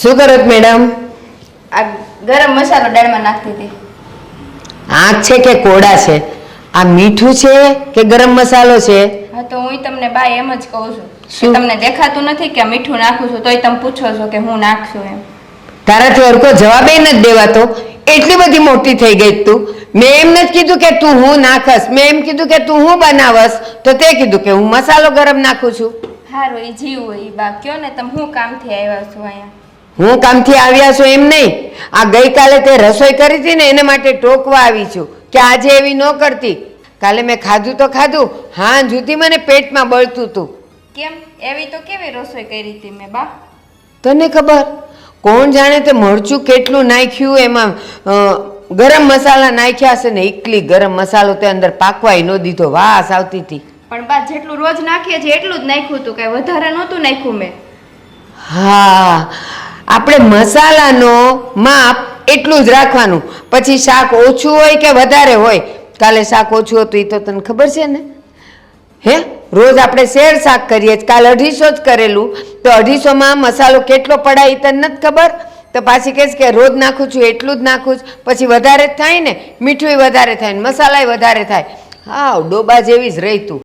શું કરો મેડમ આ ગરમ મસાલો દાળમાં નાખતી હતી. આંખ છે કે કોડા છે? આ મીઠું છે કે ગરમ મસાલો છે? હા તો હું તમને બાય એમ જ કહું છું. તમને દેખાતું નથી કે મીઠું નાખું છું તોય તમે પૂછો છો કે હું નાખશું એમ. તારાથી હરકો જવાબ એ નથી દેવાતો. એટલી બધી મોટી થઈ ગઈ તું. મેં એમ નથી કીધું કે તું હું નાખસ. મેં એમ કીધું કે તું હું બનાવસ. તો તે કીધું કે હું મસાલો ગરમ નાખું છું. હારું એ જીવ હોય બા કયો ને તમે હું કામથી આવ્યા છું અહીંયા? હું કામથી આવ્યા છું એમ નહીં. આ ગઈકાલે તે રસોઈ કરી હતી ને એને માટે ટોકવા આવી છું. કે આજે એવી ન કરતી. કાલે મેં ખાધું તો ખાધું હા જુદી મને પેટમાં બળતું હતું. કેમ? એવી તો કેવી રસોઈ કરી હતી મેં બા? તને ખબર? કોણ જાણે તે મરચું કેટલું નાખ્યું એમાં ગરમ મસાલા નાખ્યા હશે ને એકલી ગરમ મસાલો તે અંદર પાકવાય ન દીધો વાસ આવતી હતી. પણ બા જેટલું રોજ નાખીએ છીએ એટલું જ નાખ્યું હતું કાંઈ વધારે નહોતું નાખ્યું મેં. હા આપણે મસાલાનો માપ એટલું જ રાખવાનું. પછી શાક ઓછું હોય કે વધારે હોય? કાલે શાક ઓછું હતું એ તો તને ખબર છે ને? હે? રોજ આપણે શેર શાક કરીએ કાલે અઢીસો જ કરેલું. તો અઢીસોમાં મસાલો કેટલો પડાય એ તને નથી ખબર? તો પાછી કહેશ કે રોજ નાખું છું, એટલું જ નાખું છું. પછી વધારે જ થાય ને? મીઠું વધારે થાય ને મસાલાય વધારે થાય. હા ડોબા જેવી જ રહી તું.